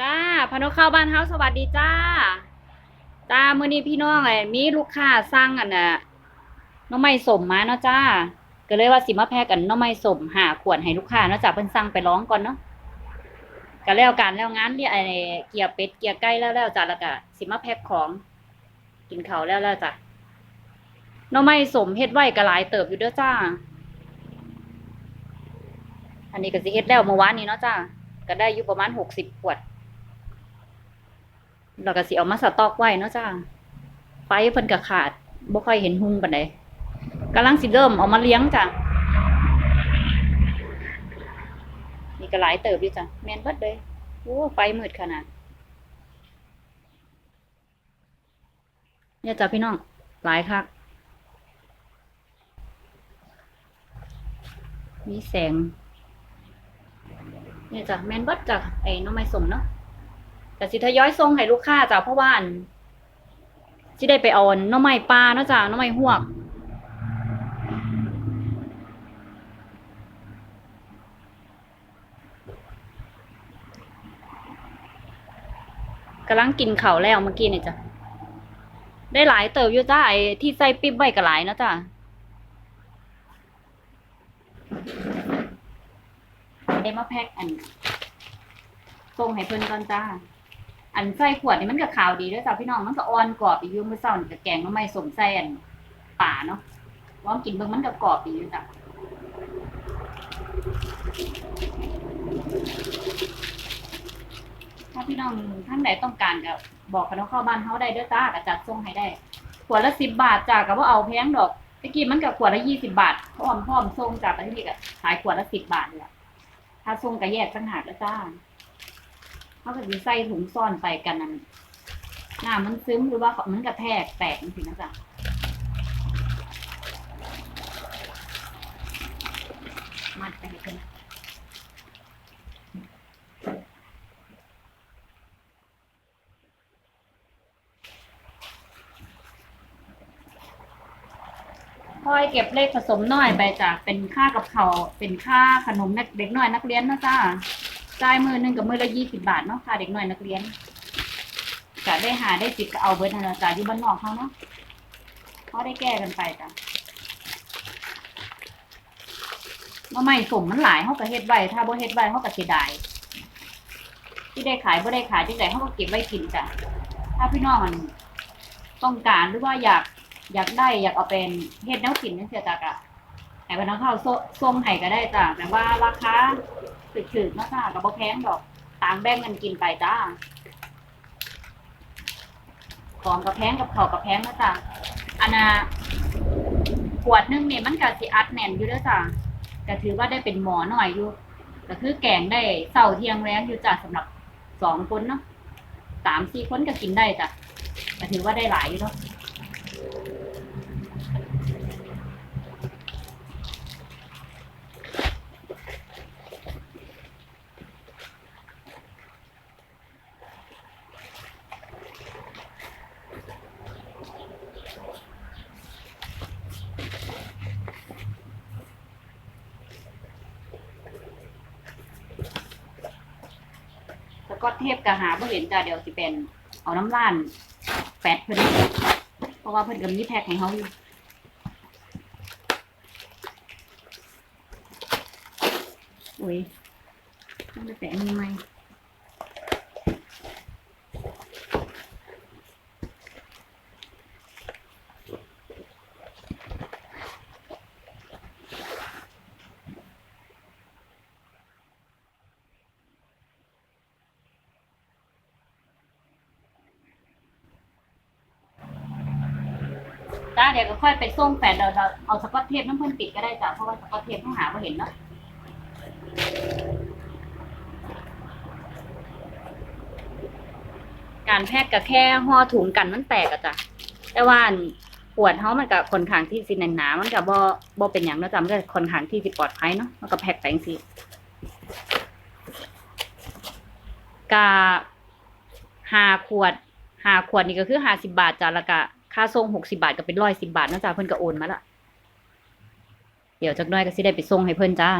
จ้าพนุเข้าบ้านเฮาสวัสดีจ้า จ้ามื้อนี้พี่น้องไอ้มีลูกค้าสั่งอันน่ะน้องไม้สมมาเนาะจ้า ก็เลยว่าสิมาแพ็กกันน้องไม้สมหาขวดให้ลูกค้าเนาะจ้าเพิ่นสั่งไปร้องก่อนเนาะก็แล้วกันแล้วงานเรียไอ้เกียร์เป็ดเกียร์ไก่แล้วแล้วจ้าแล้วก็สิมาแพ็กของ กินข้าวแล้วแล้วจ้ะหน้องไม้สมเฮ็ดไว้ก็หลายเติบอยู่เด้อจ้า อันนี้ก็สิเฮ็ดแล้วเมื่อวานนี้เนาะจ้าก็ได้อยู่ประมาณหกสิบขวด แล้วก็สิเอามาสต็อกไว้เนาะจ้าไฟเพิ่นก็ขาดบ่ค่อยเห็นหุงปานใดกำลังสิเริ่มเอามาเลี้ยงจ้ะนี่ก็หลายเติบอยู่จ้ะแม่นเบิดเลยโอ้ไฟมืดขนาดเนี่ยจ้ะพี่น้องหลายคักมีแสง เนี่ยจ้ะแมนเบิดจ้ะไอ้น้องไม้สมเนาะ แต่สิทยอยส่งให้ลูกค้าจ้ะเพราะว่าอันสิได้ไปเอาอันหน้องไม้ปลาเนาะจ้ะหน้องไม้หวกกำลังกินข้าวแล้วเมื่อกี้เนี่ยจ้ะ ได้หลายเติบอยู่จ้าไอ้ที่ใส่ปิ๊บไว้ก็หลายเนาะจ้ะได้มาแพ็คอันส่งให้เพิ่อนก่อนจ้า อันใส่ขวดนี่มันก็ขาวดีด้วยจ้าพี่น้องมันก็อ่อนกรอบอีกอยู่มื้อเช้านี่ก็แกงหน้ำไม้สมใส่อันป่าเนาะลองกินเบิ่งมันก็กรอบดีอยู่จ้ะถ้าพี่น้องท่านใดต้องการก็บอกกันว่าเข้าบ้านเฮาได้เด้อจ้าก็จัดส่งให้ได้ขวดละ10บบาทจ้าก็บ่าเอาแพงดอกตะกี้มันก็ขวดละ20บาทพร้อมพร้อมส่งจ้าแต่ที่นี่ก็ขายขวดละ10บบาทนี่แหละถ้าส่งก็แยกต่างหากแล้วจ้า เขาก็ดีใส่ถุงซ่อนไปกันนั่นน้ำมันซึมหรือว่ามันกระแทกแตกจริงนะจ๊ะมัดไปให้เพิ่นคอยเก็บเลขผสมน้อยไปจ้ะเป็นค่ากับเขาเป็นค่าขนมนักเด็กน้อยนักเรียนนะจ้า จ่ายมือหนึ่งกับมือละยี่สิบบาทเนาะค่ะเด็กน้อยนักเรียนจะได้หาได้จิตก็เอาเบิร์ดนาจาอยู่บ้านนอกเขาเนาะเขาได้แก้กันไปจ้ะมาใหม่สมมันหลายเขาก็เฮ็ดไว้ถ้าบ่เฮ็ดไว้เขาก็เสียดายที่ได้ขายบ่ได้ขายที่ไหนเขาก็เก็บไว้กินจ้ะถ้าพี่น้องมันต้องการหรือว่าอยากอยากได้อยากเอาเป็นเฮ็ดแนวกินนั่นเสียจ้ะกะไอ้พนักข้าวส้มไห้ก็ได้จ้ะแต่ว่าราคา ถึกๆนะจ้ากับบ่แพงดอกต่างแบ่งกันกินไปจ้าของกับแพงกับเขากับแพงนะจ้าอันน่ะขวดหนึงเนี่ยมันก็สิอัดแน่นอยู่เด้อจ้าก็ถือว่าได้เป็นหมอหน่อยอยู่ก็คือแกงได้เสาเทียงแรงอยู่จ้าสำหรับสองคนเนาะสามสี่คนก็กินได้จ้ะก็ถือว่าได้หลายอยู่เนาะ ก็เทพกะหาบ่เห็นจ้าเดี๋ยวสิเป็นเอาน้ำร้านแปดเพิ่นเพราะว่าเพิ่นก็มีแพ็คให้เฮาอยู่อุ้ยต้องไปแปะมีไหม จ้าเดี๋ยวก็ค่อยไปส่งแปดเราเราเอาสกอตเทปน้ำเพิ่นปิดก็ได้จ้ะเพราะว่าสกอตเทปต้องหาบ่เห็นเนาะการแพทย์ก็แค่ห่อถุงกันมันแตกอะจ้ะแต่ว่าปวดเฮามันก็ค่อนข้างที่สิแน่นหนามันก็บ่บ่เป็นหยังนาะจ้ะมันก็ค่อนข้างที่สิปลอดภัยเนาะมันก็แพ็คไปจังซี่กะห้าขวดห้าขวดนี่ก็คือ50บาทจ้ะแล้วก็ ค่าส่ง60บาทก็เป็น110บาทเนาะจ้ะเพิ่นก็โอนมาละเดี๋ยวจักน่อยก็สิได้ไปส่งให้เพิ่นจ้า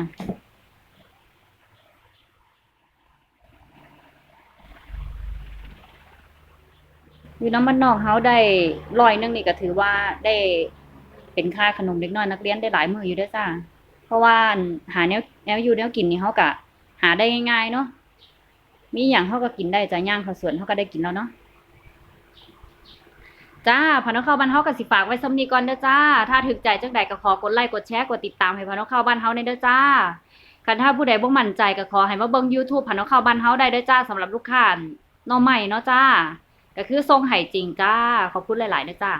อยู่น้ำมันนอกเฮาได้ร้อยนึงนี่ก็ถือว่าได้เป็นค่าขนมเด็กน้อยนักเรียนได้หลายมืออยู่ด้อจ้าเพราะว่าหาแนวแนวอยู่แนวกินนี่เฮาก็หาได้ง่ายๆเนาะมีหยังเฮาก็กินได้จ้ะย่างข้าวสวนเฮาก็ได้กินแล้วเนาะ จ้าพานกเข้าบ้านเฮากับสิฝากไว้สำนี้ก่อนเด้อจ้า ถ้าถึกใจจังใดก็ขอกดไลค์กดแชร์กดติดตามให้พานกเข้าบ้านเฮาในเด้อจ้าคันถ้าผู้ใดบ่มั่นใจก็ขอให้มาเบิ่ง YouTube พานกเข้าบ้านเฮาได้เด้อจ้าสำหรับลูกค้าน้องใหม่เนาะจ้า ก็คือทรงไห่จริงจ้า ขอบคุณหลายๆเด้อจ้า